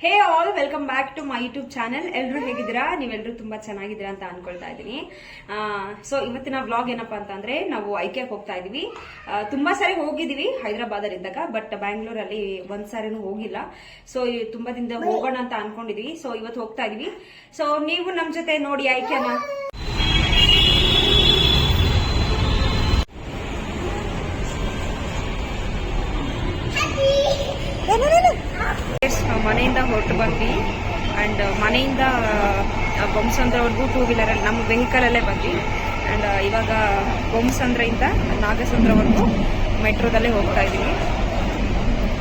Hey all welcome back to my YouTube channel. ಎಲ್ಲರೂ ಹೇಗಿದ್ದೀರಾ? ನೀವೆಲ್ಲರೂ ತುಂಬಾ ಚೆನ್ನಾಗಿದ್ದೀರಾ ಅಂತ ಅನ್ಕೊಳ್ತಾ ಇದ್ದೀನಿ. ಸೊ ಇವತ್ತಿನ ವ್ಲಾಗ್ ಏನಪ್ಪಾ ಅಂತಂದ್ರೆ ನಾವು ಐಕ್ಯಾಕ್ ಹೋಗ್ತಾ ಇದೀವಿ. ಆ, ತುಂಬಾ ಸಾರಿ ಹೋಗಿದ್ದೀವಿ ಹೈದರಾಬಾದ್ ಇದ್ದಾಗ ಬಟ್ ಬ್ಯಾಂಗ್ಳೂರಲ್ಲಿ ಒಂದ್ ಸಾರಿನೂ ಹೋಗಿಲ್ಲ. ಸೊ ತುಂಬಾ ದಿನದ ಹೋಗೋಣ ಅಂತ ಅನ್ಕೊಂಡಿದ್ವಿ. ಸೊ ಇವತ್ತು ಹೋಗ್ತಾ ಇದೀವಿ. ಸೊ ನೀವು ನಮ್ ಜೊತೆ ನೋಡಿ ಐಕ್ಯನ. ಮನೆಯಿಂದ ಹೊರಟು ಬಂದ್ವಿ. ಅಂಡ್ ಮನೆಯಿಂದ ಬೊಮ್ಮಸಂದ್ರವರೆಗೂ ಟೂ ವೀಲರಲ್ಲಿ ನಮ್ಮ ವೆಹಿಕಲಲ್ಲೇ ಬಂದ್ವಿ. ಅಂಡ್ ಇವಾಗ ಬೊಮ್ಮಸಂದ್ರದಿಂದ ನಾಗಸಂದ್ರವರೆಗೂ ಮೆಟ್ರೋದಲ್ಲೇ ಹೋಗ್ತಾ ಇದ್ದೀವಿ.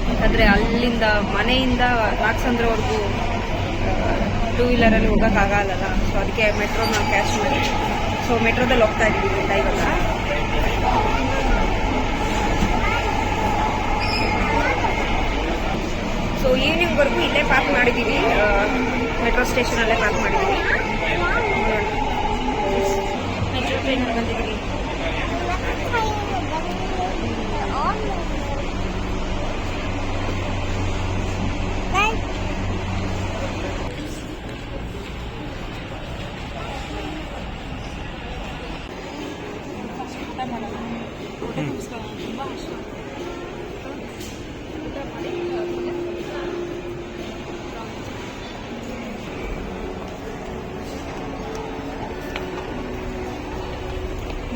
ಯಾಕಂದರೆ ಅಲ್ಲಿಂದ, ಮನೆಯಿಂದ ನಾಗಸಂದ್ರವರೆಗೂ ಟೂ ವೀಲರಲ್ಲಿ ಹೋಗೋಕ್ಕಾಗಲ್ಲ ಸೊ ಅದಕ್ಕೆ ಮೆಟ್ರೋ ನಾವು ಕ್ಯಾಶ್ ಮಾಡಿ. ಸೊ ಮೆಟ್ರೋದಲ್ಲಿ ಹೋಗ್ತಾ ಇದ್ದೀವಿ ಇವಾಗ ಸೊ ಈವ್ನಿಂಗ್ವರೆಗೂ ಇಲ್ಲೇ ಪಾರ್ಕ್ ಮಾಡಿದ್ದೀವಿ ಮೆಟ್ರೋ ಸ್ಟೇಷನಲ್ಲೇ ಪಾರ್ಕ್ ಮಾಡಿದ್ದೀವಿ ಮೆಟ್ರೋ ಟ್ರೈನ್ ಬಂದಿದ್ದೀವಿ.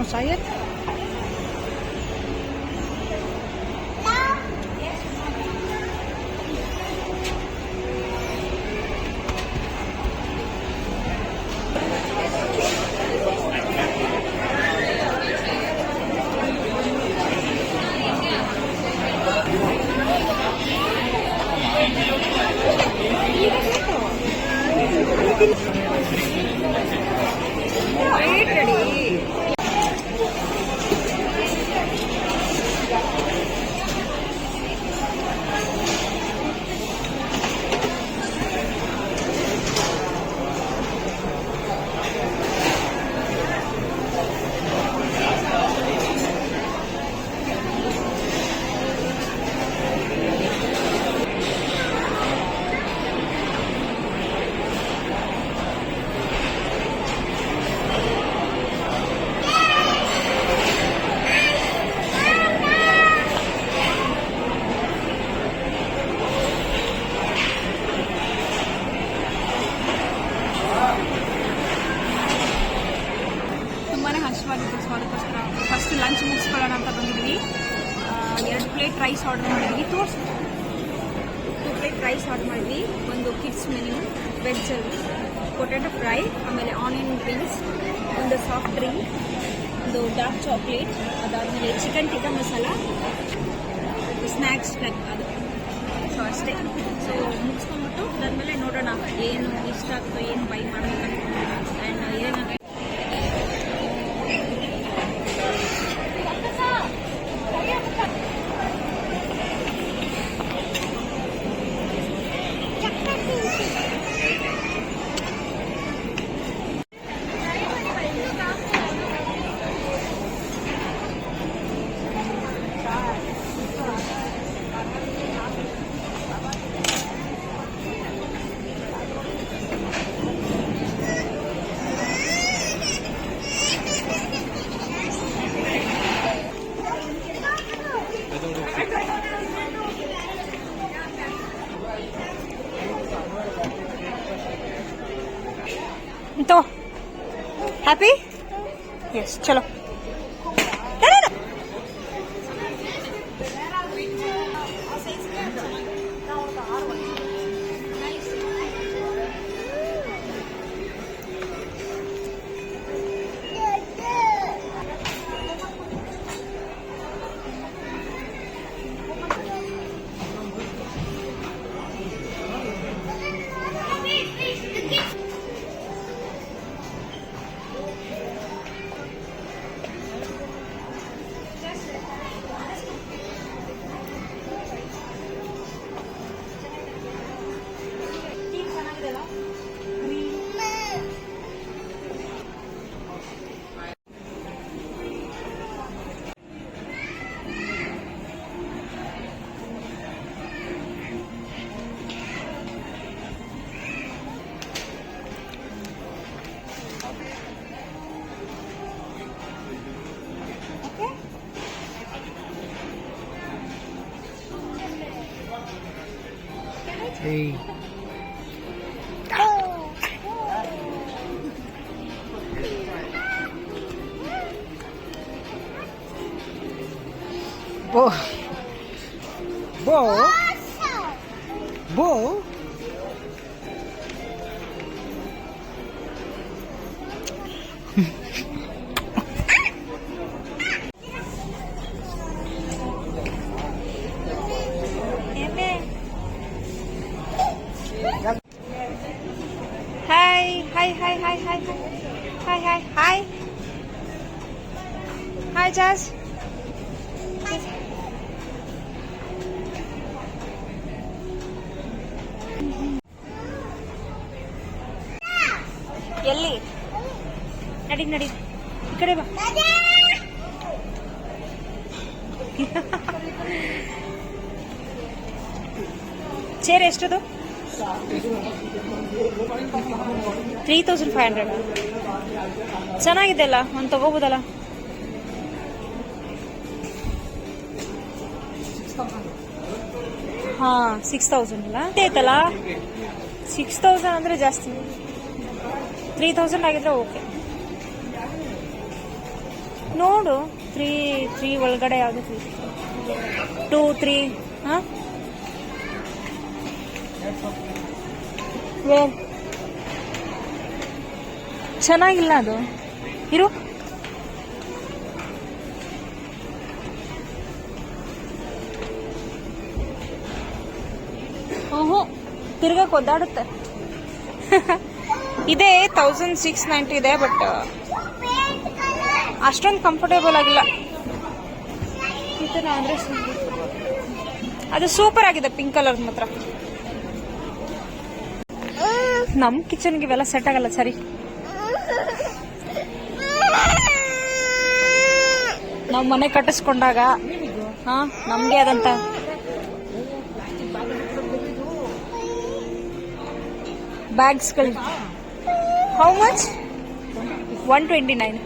Masayat? ವೇಟ್ चॉकलेट अदा चिकन टिक्का मसाला तो हैप्पी यस चलो। Chalo. Bo. Bo. Bo. ಎಲ್ಲಿ? ನಡಿ ನಡಿ. ಈ ಕಡೆ ಬಾ. ಚೇರ್ ಎಷ್ಟದು? ತ್ರೀ ತೌಸಂಡ್ ಫೈವ್ ಹಂಡ್ರೆಡ್ ಚೆನ್ನಾಗಿದೆ ಅಲ್ಲ ಒಂದು ತಗೋಬೋದಲ್ಲ ಹಾ ಸಿಕ್ಸ್ ತೌಸಂಡ್ ಅಲ್ಲ? ಐತಲ್ಲ ಸಿಕ್ಸ್ ತೌಸಂಡ್ ಅಂದ್ರೆ ಜಾಸ್ತಿ. ತ್ರೀ ತೌಸಂಡ್ ಆಗಿದ್ರೆ ಓಕೆ ನೋಡು ತ್ರೀ ತ್ರೀ ಒಳಗಡೆ ಯಾವುದು ತ್ರೀ ಟೂ ತ್ರೀ ಹಾಂ? ಚೆನ್ನಾಗಿಲ್ಲ ಅದು. ಇರು. ಓಹೋ ತಿರ್ಗಕ್ಕೆ ಒದ್ದಾಡುತ್ತೆ ಇದೆ ತೌಸಂಡ್ ಸಿಕ್ಸ್ ನೈಂಟಿ ಇದೆ ಬಟ್ ಅಷ್ಟೊಂದು ಕಂಫರ್ಟೇಬಲ್ ಆಗಿಲ್ಲ. ಆದರೆ ಅದು ಸೂಪರ್ ಆಗಿದೆ ಪಿಂಕ್ ಕಲರ್ ಮಾತ್ರ. ನಮ್ ಕಿಚನ್ಗೆ ಇವೆಲ್ಲ ಸೆಟ್ ಆಗಲ್ಲ, ಸರಿ. ನಾವು ಮನೆ ಕಟ್ಟಿಸ್ಕೊಂಡಾಗ, ಹಾ, ನಮ್ಗೆ ಆದಂತ. ಬ್ಯಾಗ್ಸ್ಗಳು how much one twenty nine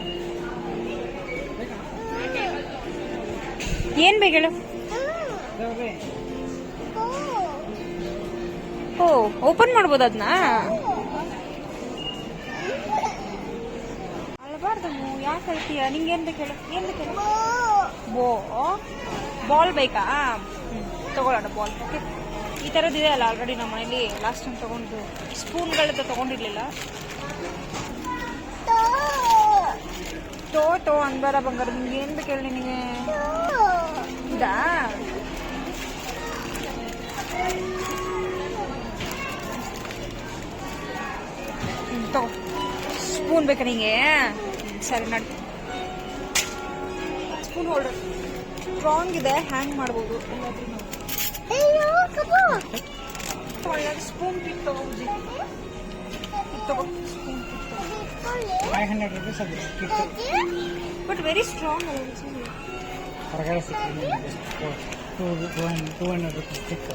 ಏನ್ ಬೇಕು ಹೇಳು ಓ ಓಪನ್ ಮಾಡ್ಬೋದು ಅದನ್ನ ಅಳಬಾರ್ದು ಯಾಕೆ ಹೇಳ್ತೀಯ ನಿಂಗೆ ಏನ್ ಬೇಕು ಹೇಳು ಏನ್ ಬೇಕು ಹೇಳು ಬಾಲ್ ಬೇಕಾ? ಹ್ಮ್, ತಗೊಳ್ಳೋಣ ಬಾಲ್ ಓಕೆ ಥರದ್ದು ಇದೆ ಅಲ್ಲ ಆಲ್ರೆಡಿ ನಮ್ಮ ಮನೇಲಿ. ಲಾಸ್ಟ್ ಟೈಮ್ ತಗೊಂಡು ಸ್ಪೂನ್ಗಳದ್ದು ತಗೊಂಡಿರ್ಲಿಲ್ಲ. ತೋ ತೋ ಅನ್ಬಾರ ಬಂಗಾರ, ನಿಮ್ಗೆ ಏನ್ ಬೇಕು ಹೇಳಿ ನಿನಗೆ? ಇದಾ? ತಗೋ. ಸ್ಪೂನ್ ಬೇಕಾ ನಿಂಗೆ? ಸರಿ, ನಡಿ. ಸ್ಪೂನ್ ಹೋಲ್ಡರ್ ಸ್ಟ್ರಾಂಗ್ ಇದೆ ಹ್ಯಾಂಗ್ ಮಾಡ್ಬೋದು. Ayo, kapo! Ito ay ang spoon pito ko dito. Ito ko spoon 500 rupees ಅದು ಬಟ್ ವೆರಿ ಸ್ಟ್ರಾಂಗ್ ಅಲ್ಲ ಹೊರಗಡೆ ಸಿಕ್ಕಿದೆ ಟೂ ಟೂ ಹಂಡ್ರೆಡ್ ರುಪೀಸ್ ಸಿಕ್ತು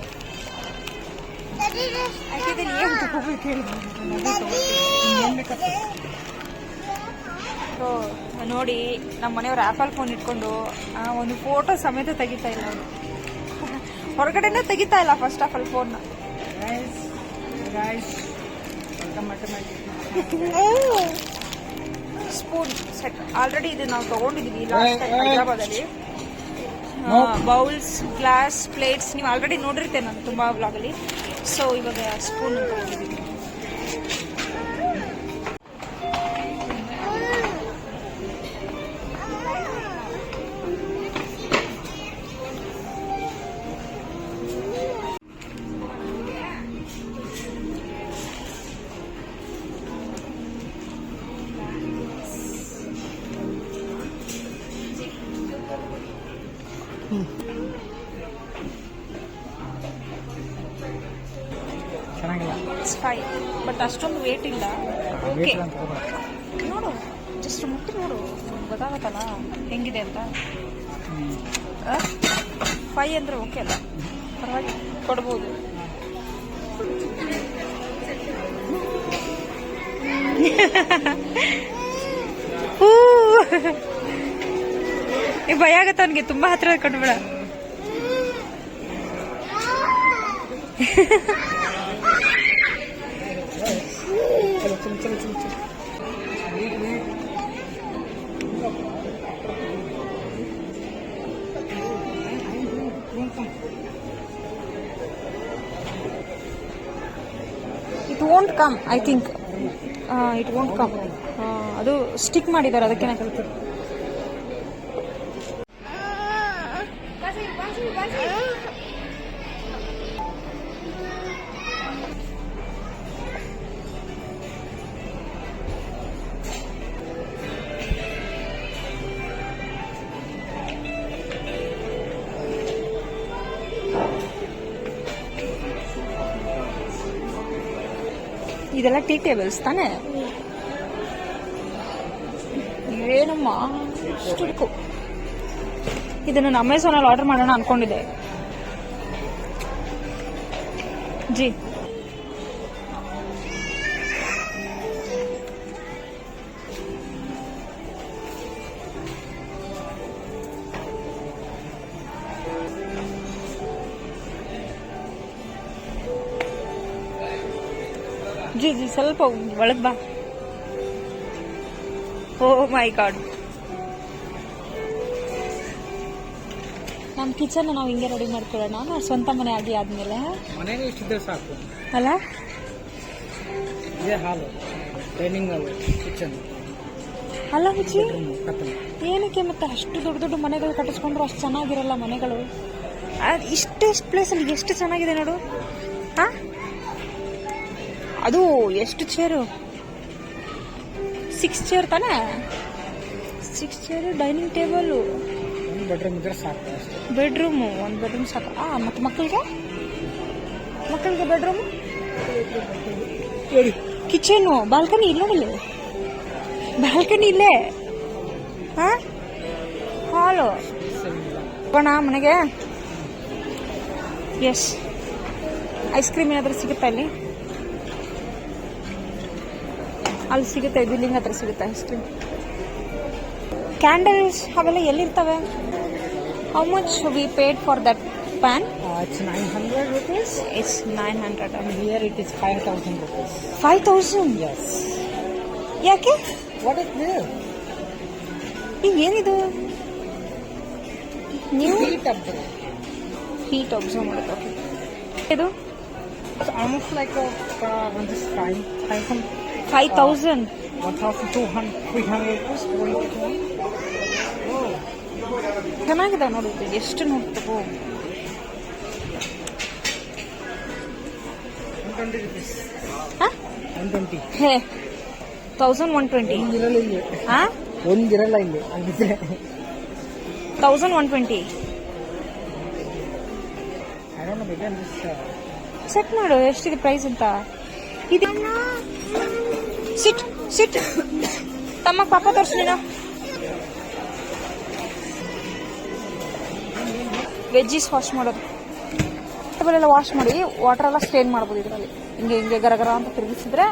ಯಾಕೆಂದ್ರೆ ಏನು ತಗೋಬೇಕು ಹೇಳಿದ್ರು ಸೊ ನೋಡಿ ನಮ್ಮ ಮನೆಯವ್ರು ಆ್ಯಪಲ್ ಫೋನ್ ಇಟ್ಕೊಂಡು ಒಂದು ಫೋಟೋ ಸಮೇತ ತೆಗಿತಾ ಹೊರಗಡೆನೇ ತೆಗಿತಾ ಇಲ್ಲ first of all phone spoon set already ಇದು ನಾವು ತಗೊಂಡಿದೀವಿ ಲಾಸ್ಟ್ ಟೈಮ್. ಹೈದರಾಬಾದಲ್ಲಿ. ಬೌಲ್ಸ್ ಗ್ಲಾಸ್ ಪ್ಲೇಟ್ಸ್ ನೀವು ಆಲ್ರೆಡಿ ನೋಡಿರ್ತೇನೆ ನಾನು ತುಂಬಾ ವ್ಲಾಗಲ್ಲಿ ಸೊ ಇವಾಗ ಸ್ಪೂನ್ ತಗೊಂಡಿದ್ದೀವಿ ಬಟ್ ಅಷ್ಟೊಂದು ವೇಟ್ ಇಲ್ಲ. ಓಕೆ. ನೋಡು ಜಸ್ಟ್ ಮುಟ್ಟಿ ನೋಡು. ಗೊತ್ತಾಗತ್ತಲ್ಲ? ಹೆಂಗಿದೆ ಅಂತ. ಫೈ ಅಂದ್ರೆ ಓಕೆ ಅಲ್ಲ? ಪರವಾಗಿ ಕೊಡ್ಬೋದು. ಭಯ ಆಗತ್ತ ಅವನಿಗೆ ತುಂಬಾ ಹತ್ರ ಕಂಡುಬೇಡ it won't come I think it won't come ಅದು ಸ್ಟಿಕ್ ಮಾಡಿದ್ದಾರೆ ಅದಕ್ಕೆ ಇದೆಲ್ಲ ಟೀ ಟೇಬಲ್ಸ್ ತಾನೇ? ಏನಮ್ಮ ಇಷ್ಟು ನಾನು ಅಮೆಝಾನಲ್ಲಿ ಆರ್ಡರ್ ಮಾಡೋಣ ಅನ್ಕೊಂಡಿದ್ದೆ. ಜಿ ಜಿ ಸ್ವಲ್ಪ ಒಳಗ್ ಬಾ. ಓ ಮೈ ಗಾಡ್ ನಮ್ಮ ಕಿಚನ್ ನಾವು ಹಿಂಗೆ ರೆಡಿ ಮಾಡ್ಕೊಳ್ಳೋಣ. ನಾವು ಸ್ವಂತ ಮನೆ ಆಗಿ ಆದ್ಮೇಲೆ. ಮನೆಗೆ ಇಷ್ಟಿದ್ರೆ ಸಾಕು. ಅಲ್ಲ? ಇದೇ ಹಾಲು. ಡೈನಿಂಗ್ ಹಾಲು ಕಿಚನ್ ಅಲ್ಲ ಹುಚ್ಚಿ ಏನಕ್ಕೆ ಮತ್ತೆ ಅಷ್ಟು ದೊಡ್ಡ ದೊಡ್ಡ ಮನೆಗಳು ಕಟ್ಟಿಸ್ಕೊಂಡ್ರು ಅಷ್ಟು ಚೆನ್ನಾಗಿರಲ್ಲ ಮನೆಗಳು? ಇಷ್ಟೆಷ್ಟು ಇಷ್ಟೆಷ್ಟು ಪ್ಲೇಸಲ್ಲಿ ಎಷ್ಟು ಚೆನ್ನಾಗಿದೆ ನೋಡು. ಹಾ? ಅದು ಎಷ್ಟು ಚೇರು ಸಿಕ್ಸ್ ಚೇರ್ ತಾನೇ? ಸಿಕ್ಸ್ ಚೇರ್ ಡೈನಿಂಗ್ ಟೇಬಲ್ ಒಂದು ಬೆಡ್ರೂಮ್ ಇದ್ರೆ ಸಾಕು ಬೆಡ್ರೂಮು ಒಂದು ಬೆಡ್ರೂಮ್ ಸಾಕು. ಆ ಮತ್ತೆ ಮಕ್ಕಳಿಗೆ? ಮಕ್ಕಳಿಗೆ ಬೆಡ್ರೂಮ್ ಕಿಚನು ಬಾಲ್ಕನಿ ಇಲ್ಲ ಇಲ್ಲಿ ಬಾಲ್ಕನಿ ಇಲ್ಲೇ. ಹಾ? ಹಾಲು ಹೋಗೋಣ ಮನೆಗೆ? ಎಸ್ ಐಸ್ ಕ್ರೀಮ್ ಏನಾದರೂ ಸಿಗುತ್ತಾ ಇಲ್ಲಿ? ಅಲ್ಲಿ ಸಿಗುತ್ತೆ ಬಿಲ್ಲಿಂಗ್ ಹತ್ರ ಸಿಗುತ್ತೆ ಐಸ್ ಕ್ರೀಮ್ ಕ್ಯಾಂಡಲ್ಸ್ ಅವೆಲ್ಲ ಎಲ್ಲಿರ್ತವೆ? How much we paid for that pan it's nine hundred rupees it's nine hundred here it is five thousand rupees five thousand yes ಯಾಕೆ? ವಾಟ್ ಇಸ್ ದೇರ್ ಈಗ ಏನಿದು? ನೀವು ಹೀಟ್ ಅಪ್ ಹೀಟ್ ಅಬ್ಸರ್ವ್ ಮಾಡೋದು. Okay ಇದು almost like ಒಂದು five five five thousand ಆ ತಾಫ್ಟ್ two hundred three hundred school oh ಚೆನ್ನಾಗಿದೆ ನೋಡಿದ್ರೆ ಎಷ್ಟು ನೋಡ್ತೀವಿ ಓನ್ ಹಾ? One twenty thousand one twenty ಇಲ್ಲಿ. ಸೆಟ್ ಮಾಡು ಎಷ್ಟಿದೆ ಪ್ರೈಸ್ ಅಂತ? ಇದೆ ಸಿಟ್ ಸಿಟ್ ತಮ್ಮ ಪಾಪ ತೋರಿಸು ನೀನು. ವೆಜ್ಜೀಸ್ ವಾಶ್ ಮಾಡೋದು. ಎಲ್ಲ ವಾಶ್ ಮಾಡಿ ವಾಟರ್ ಎಲ್ಲ ಸ್ಟೇನ್ ಮಾಡ್ಬೋದು ಇದರಲ್ಲಿ. ಹಿಂಗೆ ಹಿಂಗೆ ಗರಗರ ಅಂತ ತಿರುಗಿಸಿದ್ರೆ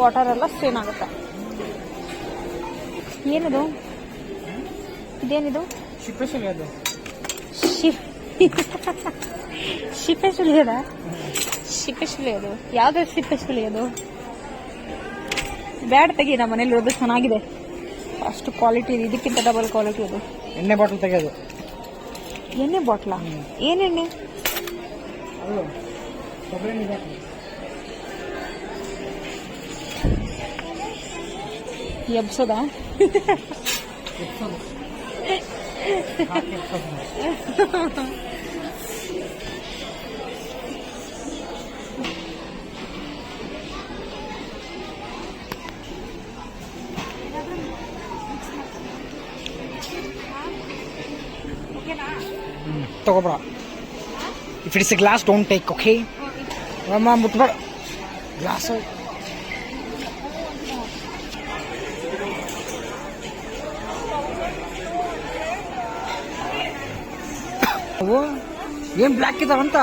ವಾಟರ್ ಎಲ್ಲ ಸ್ಟೇನ್ ಆಗುತ್ತೆ. ಏನಿದು? ಇದೇನಿದು? ಶಿಪ್ ಸಿಪ್ಪೆ ಸುಲಿಯೋದ? ಸಿಪ್ಪೆ ಸುಲಿಯೋದು. ಯಾವ್ದು ಸಿಪ್ಪೆ ಸುಲಿಯೋದು? ಬ್ಯಾಡ ತೆಗಿ ನಮ್ಮ ಮನೇಲಿ ಇರೋದು ಚೆನ್ನಾಗಿದೆ. ಅಷ್ಟು ಕ್ವಾಲಿಟಿ ಇದೆ ಇದಕ್ಕಿಂತ ಡಬಲ್ ಕ್ವಾಲಿಟಿ ಅದು. ಎಣ್ಣೆ ಬಾಟಲ್ ತೆಗೆಯೋದು. ಎಣ್ಣೆ ಬಾಟ್ಲಾ ಏನೆಣ್ಣೆ ಎಬ್ಸೋದಾ. ಹಾಕಿ ಎಬ್ಸೋದು. ಹ್ಮ್, ತಗೋಬೇಡ if it's a glass don't take okay ಅಮ್ಮ ಮುಟ್ಬೇಡ. ಗ್ಲಾಸ್ ಅವು ಏನ್ ಬ್ಲ್ಯಾಕ್ ಇದಾವಂತ?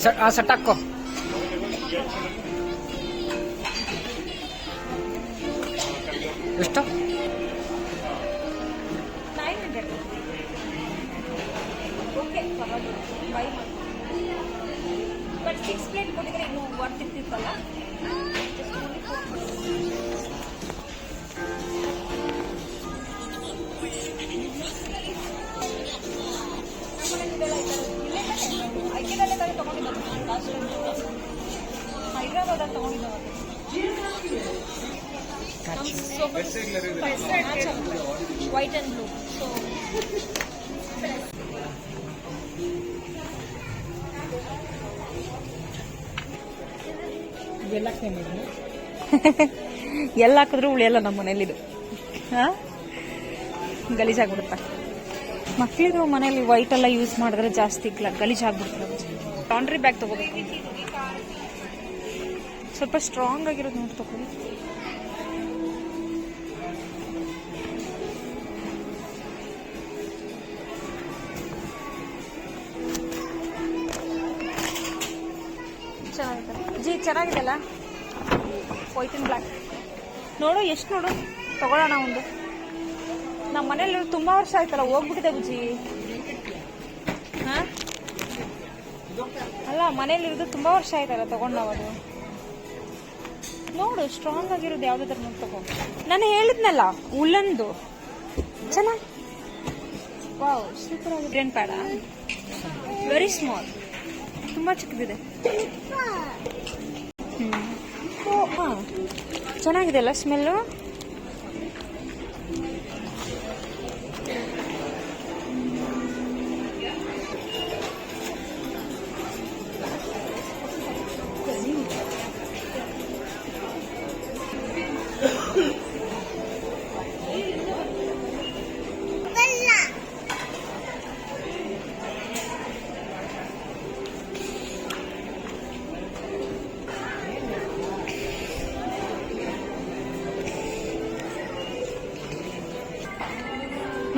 ಸ- ಆ ಸೆಟ್ ಹಾಕೋ. ಎಷ್ಟು ನೈನ್ ಹಂಡ್ರೆಡ್ ಓಕೆ ಪರವಾಗಿಲ್ಲ ಬೈ ಬಟ್ ಸಿಕ್ಸ್ ಪ್ಲೇಟ್ ಕೊಟ್ಟಿದ್ರೆ ಇನ್ನೂ ವರ್ತ್ ಇರ್ತಿತ್ತಲ್ಲ ನಮ್ಮನೇಲಿ ಇದೆಲ್ಲ ಹೈದ್ರಾಬಾದ್ ಅಂತ ತಗೊಂಡಿದ್ದಾವೆ ವೈಟ್ ಅಂಡ್ ಬ್ಲೂ ಎಲ್ಲ ಹಾಕಿದ್ರು ಉಳಿಯಲ್ಲ ನಮ್ಮ ಮನೇಲಿದು. ಹಾಂ? ಗಲೀಜಾಗ್ಬಿಡುತ್ತೆ? ಮಕ್ಕಳಿಗೂ ಮನೇಲಿ ವೈಟ್ ಎಲ್ಲ ಯೂಸ್ ಮಾಡಿದ್ರೆ ಜಾಸ್ತಿ ಗ್ಲ- ಗಲೀಜಾಗ್ಬಿಡ್ತಾರೆ ಲಾಂಡ್ರಿ ಬ್ಯಾಗ್ ತಗೋಬೇಕು. ಸ್ವಲ್ಪ ಸ್ಟ್ರಾಂಗ್ ಆಗಿರೋದು ನೋಡಿ ತಗೊಳ್ಳಿ ಚೆನ್ನಾಗಿದೆ ಅಲ್ಲ ವೈಟ್ ಅಂಡ್ ಬ್ಲ್ಯಾಕ್ ನೋಡು, ಎಷ್ಟು ನೋಡು? ತಗೊಳ್ಳೋಣ ಒಂದು. ನಮ್ಮ ಮನೇಲಿ ತುಂಬ ವರ್ಷ ಆಯ್ತಲ್ಲ, ಹೋಗ್ಬಿಟ್ಟಿದೆ ಬುಜ್ಜಿ ಹಾ? ಅಲ್ಲ ಮನೇಲಿ ಇರೋದು ತುಂಬಾ ವರ್ಷ ಆಯ್ತಲ್ಲ, ತಗೊಂಡು ನೋಡು ಸ್ಟ್ರಾಂಗ್ ಆಗಿರೋದು ಯಾವ್ದಾದ್ರು ನೋಡಿ ತಗೋ. ನಾನು ಹೇಳಿದ್ನಲ್ಲ ಉಲ್ಲನ್ದು ಚೆನ್ನಾಗಿ ವಾವ್ ಸೂಪರ್ ಆಗಿದೆ ಗ್ರೇನ್ ಬೇಡ ವೆರಿ ಸ್ಮಾಲ್ ತುಂಬಾ ಚಿಕ್ಕದಿದೆ. ಹಾ. ಚೆನ್ನಾಗಿದೆ ಅಲ್ಲ ಸ್ಮೆಲ್ಲು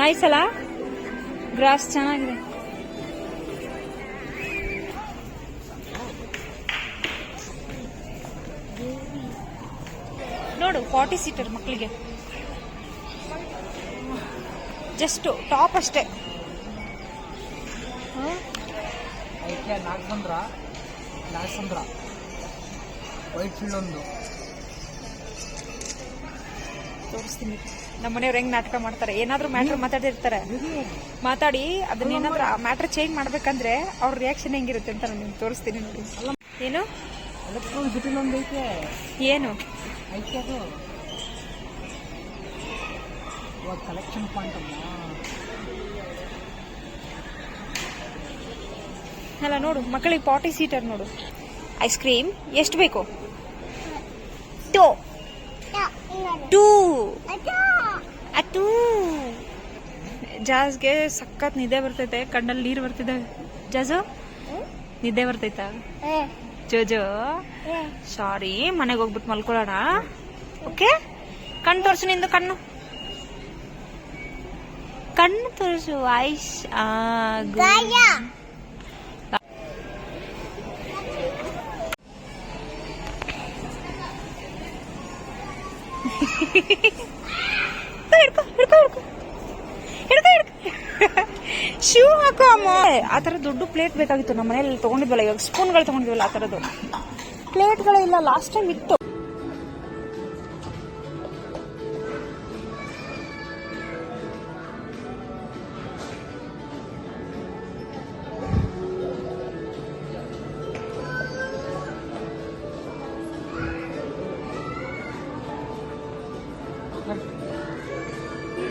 ನೈಸ್ ಅಲ್ಲ ಗ್ರಾಸ್ ಚೆನ್ನಾಗಿದೆ. ನೋಡು ಫಾರ್ಟಿ ಸೀಟರ್ ಮಕ್ಕಳಿಗೆ ಜಸ್ಟ್ ಟಾಪ್ ಅಷ್ಟೇ. ನಾಗಸಂದ್ರ? ನಾಗಸಂದ್ರ. ವೈಟ್ ಫೀಲ್ಡ್ ಒಂದು. ತೋರಿಸ್ತೀನಿ. ನಮ್ಮ ಮನೆಯವ್ರು ಹೆಂಗ್ ನಾಟಕ ಮಾಡ್ತಾರೆ? ಏನಾದ್ರೂ ಮ್ಯಾಟರ್ ಮಾತಾಡಿರ್ತಾರೆ ಮಾತಾಡಿ, ಅದನ್ನ ಏನಾದ್ರೂ ಮ್ಯಾಟರ್ ಚೇಂಜ್ ಮಾಡ್ಬೇಕಂದ್ರೆ ಅವ್ರ ರಿಯಾಕ್ಷನ್ ಹೆಂಗಿರುತ್ತೆ ಅಂತ ನಾನು ತೋರಿಸ್ತೀನಿ ನೋಡಿ. ಏನು? ಏನು? ಕಲೆಕ್ಷನ್ ಪಾಯಿಂಟ್ ಅಲ್ಲ ನೋಡು, ಮಕ್ಕಳಿಗೆ ಪಾಟಿ ಸೀಟರ್ ನೋಡು. ಐಸ್ ಕ್ರೀಮ್ ಎಷ್ಟು ಬೇಕು? ಟೂ. ಟೂ ಅಟೂ. ಜಾಜ್ಗೆ ಸಖತ್ ನಿದ್ದೆ ಬರ್ತೈತೆ ಕಣ್ಣಲ್ಲಿ ನೀರು ಬರ್ತಿದೆ. ಜಾಜು ನಿದ್ದೆ ಬರ್ತೈತ? ಜೋಜೋ ಸಾರಿ ಮನೆಗೆ ಹೋಗ್ಬಿಟ್ಟು ಮಲ್ಕೊಳ್ಳೋಣ. ಓಕೆ ಕಣ್ಣು ತೋರಿಸು ನಿಂದು ಕಣ್ಣು. ಕಣ್ಣು ತೋರಿಸು ಆಯ್ಸ್ ಆ ಆ ದೊಡ್ಡ ಪ್ಲೇಟ್ ಬೇಕಾಗಿತ್ತು ನಮ್ಮ ಮನೇಲಿ ತಗೊಂಡಿದ್ವಲ್ಲ, ಇವಾಗ ಸ್ಪೂನ್ಗಳು ತಗೊಂಡಿದ್ವಲ್ಲ ಆ ಥರದ್ದು ಪ್ಲೇಟ್ಗಳೇ ಇಲ್ಲ ಲಾಸ್ಟ್ ಟೈಮ್ ಇತ್ತು.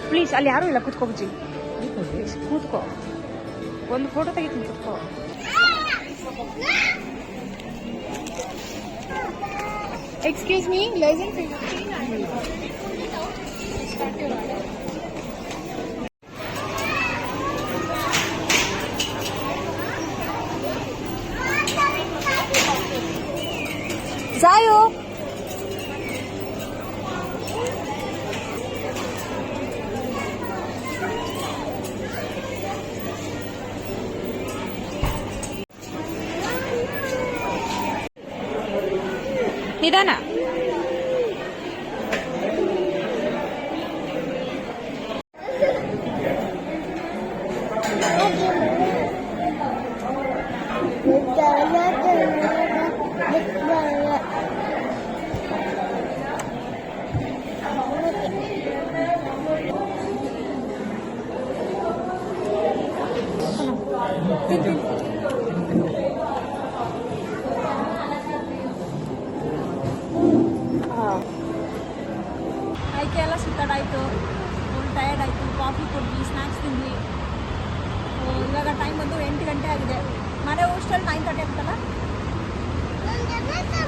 ಪ್ಲೀಸ್ ಅಲ್ಲಿ ಯಾರು ಇಲ್ಲ, ಕೂತ್ಕೋ ಕೂತ್ಕೋ. ಒಂದು ಫೋಟೋ ತೆಗಿತೀನಿ ಕುತ್ಕೋ ಎಕ್ಸ್ಕ್ಯೂಸ್ ಮೀ ಲೆಸನ್ ಇದಾನ ಅದಕ್ಕೆ ಎಲ್ಲ ಸುತ್ತಾಡಾಯಿತು. ಫುಲ್ ಟಯರ್ಡ್ ಆಯಿತು. ಕಾಫಿ ಕೊಡ್ವಿ ಸ್ನ್ಯಾಕ್ಸ್ ತಿಂದ್ವಿ ಇವಾಗ ಟೈಮ್ ಬಂದು ಎಂಟು ಗಂಟೆ ಆಗಿದೆ. ಮನೆ ಹೋಸ್ಟೆಲ್ ನೈನ್ ತರ್ಟಿ ಆಗ್ತಲ್ಲ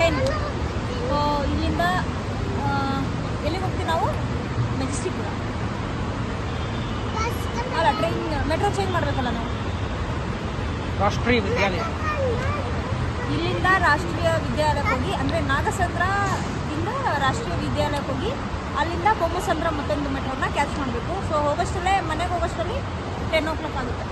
ಟೆನ್ ಇಲ್ಲಿಂದ ಎಲ್ಲಿಗೆ ಹೋಗ್ತೀವಿ ನಾವು? ಮೆಜೆಸ್ಟಿಕ್ ಅಲ್ಲ ಟ್ರೈನ್ ಮೆಟ್ರೋ ಚೇಂಜ್ ಮಾಡಬೇಕಲ್ಲ ನಾವು? ರಾಷ್ಟ್ರೀಯ ವಿದ್ಯಾಲಯ. ಇಲ್ಲಿಂದ ರಾಷ್ಟ್ರೀಯ ವಿದ್ಯಾಲಯಕ್ಕೆ ಹೋಗಿ ಅಂದರೆ ನಾಗಸಂದ್ರ ಇಂದ ರಾಷ್ಟ್ರೀಯ ವಿದ್ಯಾಲಯಕ್ಕೆ ಹೋಗಿ ಅಲ್ಲಿಂದ ಬೊಮ್ಮಸಂದ್ರ ಮತ್ತೊಂದು ಮೆಟ್ರೋನ ಕ್ಯಾಚ್ ಮಾಡಬೇಕು. ಸೊ ಹೋಗೋಷ್ಟರಲ್ಲೇ ಮನೆಗೆ ಹೋಗೋಷ್ಟರಲ್ಲಿ ಟೆನ್ ಓ ಕ್ಲಾಕ್ ಆಗುತ್ತೆ.